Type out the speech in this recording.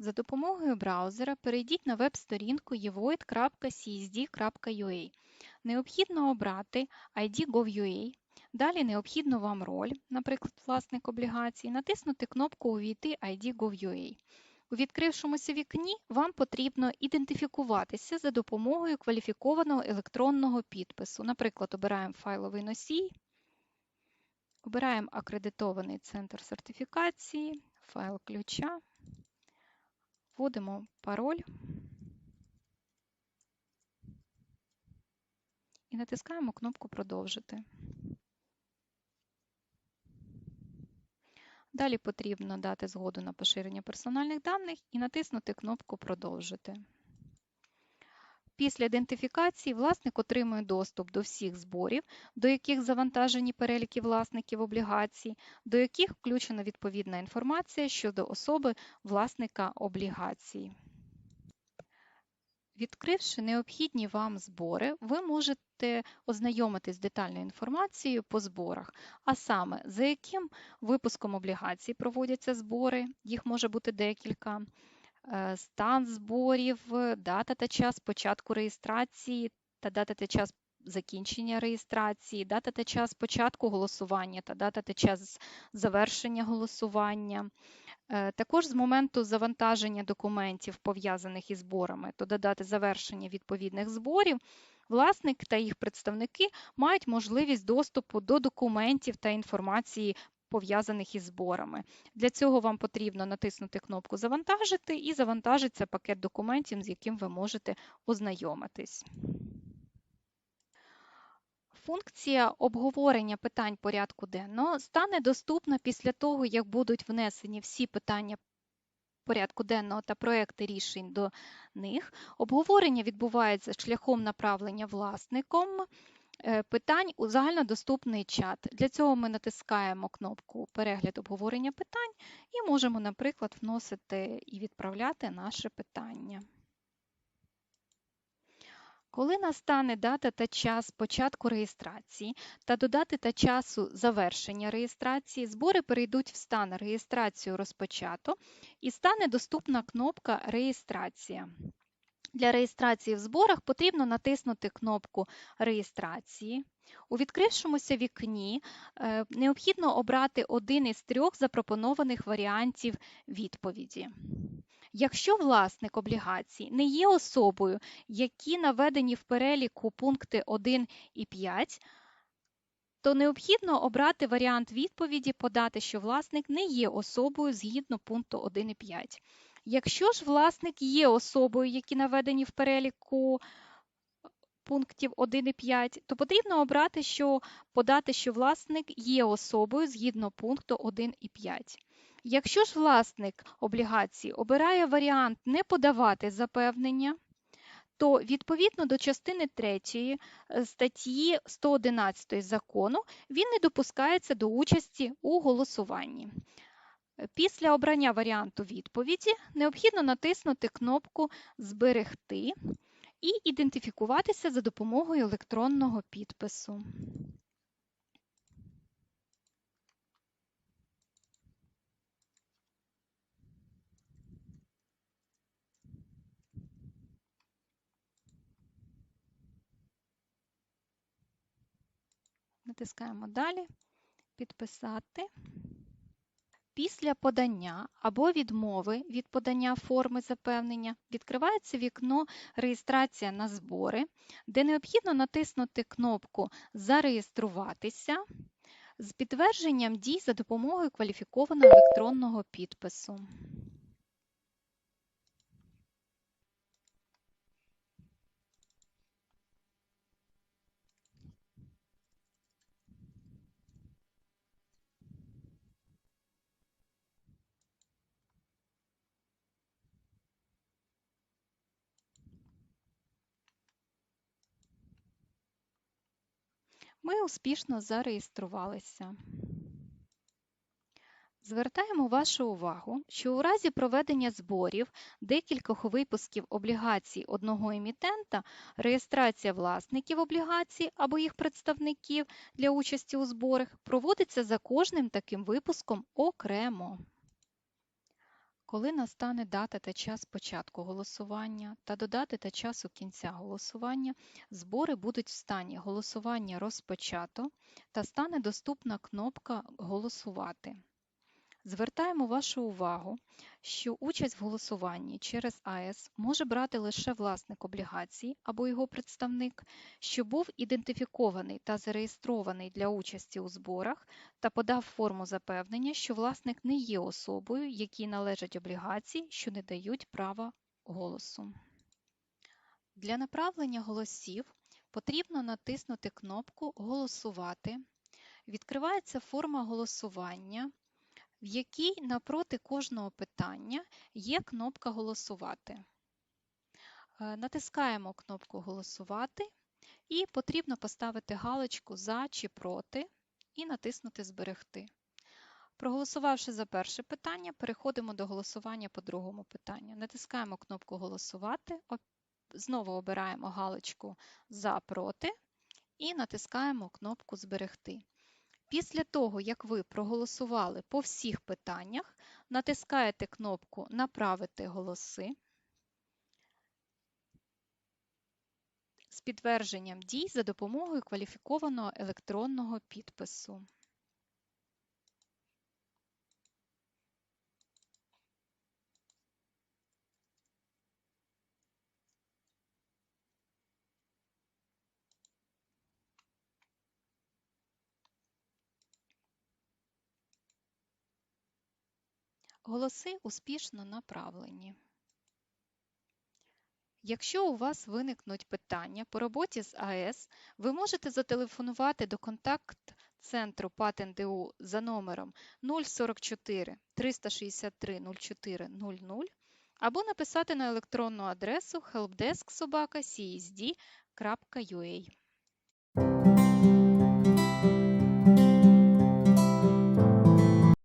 За допомогою браузера перейдіть на веб-сторінку evoid.csd.ua. Необхідно обрати ID Gov.ua. Далі необхідно вам роль, наприклад, власник облігацій, натиснути кнопку Увійти ID Gov.ua. У відкрившомуся вікні вам потрібно ідентифікуватися за допомогою кваліфікованого електронного підпису. Наприклад, обираємо файловий носій, обираємо акредитований центр сертифікації, файл ключа. Вводимо пароль і натискаємо кнопку Продовжити. Далі потрібно дати згоду на поширення персональних даних і натиснути кнопку Продовжити. Після ідентифікації власник отримує доступ до всіх зборів, до яких завантажені переліки власників облігацій, до яких включена відповідна інформація щодо особи власника облігацій. Відкривши необхідні вам збори, ви можете ознайомитись з детальною інформацією по зборах, а саме, за яким випуском облігацій проводяться збори, їх може бути декілька, е, стан зборів, дата та час початку реєстрації та дата та час закінчення реєстрації, дата та час початку голосування та дата та час завершення голосування. Е, також з моменту завантаження документів, пов'язаних із зборами, то додати завершення відповідних зборів, власник та їх представники мають можливість доступу до документів та інформації, пов'язаних із зборами. Для цього вам потрібно натиснути кнопку Завантажити і завантажиться пакет документів, з яким ви можете ознайомитись. Функція обговорення питань порядку денного стане доступна після того, як будуть внесені всі питання порядку денного та проекти рішень до них. Обговорення відбувається шляхом направлення власником е, питань у загальнодоступний чат. Для цього ми натискаємо кнопку Перегляд обговорення питань і можемо, наприклад, вносити і відправляти наше питання. Коли настане дата та час початку реєстрації та до дати та часу завершення реєстрації, збори перейдуть в стан реєстрацію розпочато і стане доступна кнопка Реєстрація. Для реєстрації в зборах потрібно натиснути кнопку Реєстрації. У відкрившомуся вікні е, необхідно обрати один із трьох запропонованих варіантів відповіді. Якщо власник облігацій не є особою, які наведені в переліку пункти 1 і 5, то необхідно обрати варіант відповіді, подати, що власник не є особою згідно пункту 1 і 5. Якщо ж власник є особою, які наведені в переліку пунктів 1 і 5, то потрібно обрати, що подати, що власник є особою згідно пункту 1 і 5. Якщо ж власник облігації обирає варіант не подавати запевнення, то відповідно до частини 3 е, статті 111 закону він не допускається до участі у голосуванні. Після обрання варіанту відповіді необхідно натиснути кнопку Зберегти і ідентифікуватися за допомогою електронного підпису. Натискаємо Далі, Підписати. Після подання або відмови від подання форми запевнення відкривається вікно Реєстрація на збори, де необхідно натиснути кнопку Зареєструватися з підтвердженням дій за допомогою кваліфікованого електронного підпису. Ми успішно зареєструвалися. Звертаємо вашу увагу, що у разі проведення зборів декількох випусків облігацій одного емітента реєстрація власників облігацій або їх представників для участі у зборах проводиться за кожним таким випуском окремо. Коли настане дата та час початку голосування та до дати та часу кінця голосування, збори будуть в стані голосування розпочато та стане доступна кнопка Голосувати. Звертаємо вашу увагу, що участь в голосуванні через АЕС може брати лише власник облігацій або його представник, що був ідентифікований та зареєстрований для участі у зборах та подав форму запевнення, що власник не є особою, якій належать облігації, що не дають права голосу. Для направлення голосів потрібно натиснути кнопку Голосувати. Відкривається форма голосування в якій напроти кожного питання є кнопка Голосувати. Е, натискаємо кнопку Голосувати і потрібно поставити галочку За чи проти і натиснути Зберегти. Проголосувавши за перше питання, переходимо до голосування по другому питанню. Натискаємо кнопку Голосувати, знову обираємо галочку За проти і натискаємо кнопку Зберегти. Після того, як ви проголосували по всіх питаннях, натискаєте кнопку Направити голоси з підтвердженням дій за допомогою кваліфікованого електронного підпису. Голоси успішно направлені. Якщо у вас виникнуть питання по роботі з АЕС, ви можете зателефонувати до контакт-центру ПАТНДУ за номером 044 363 04 00 або написати на електронну адресу helpdesk.csd.ua.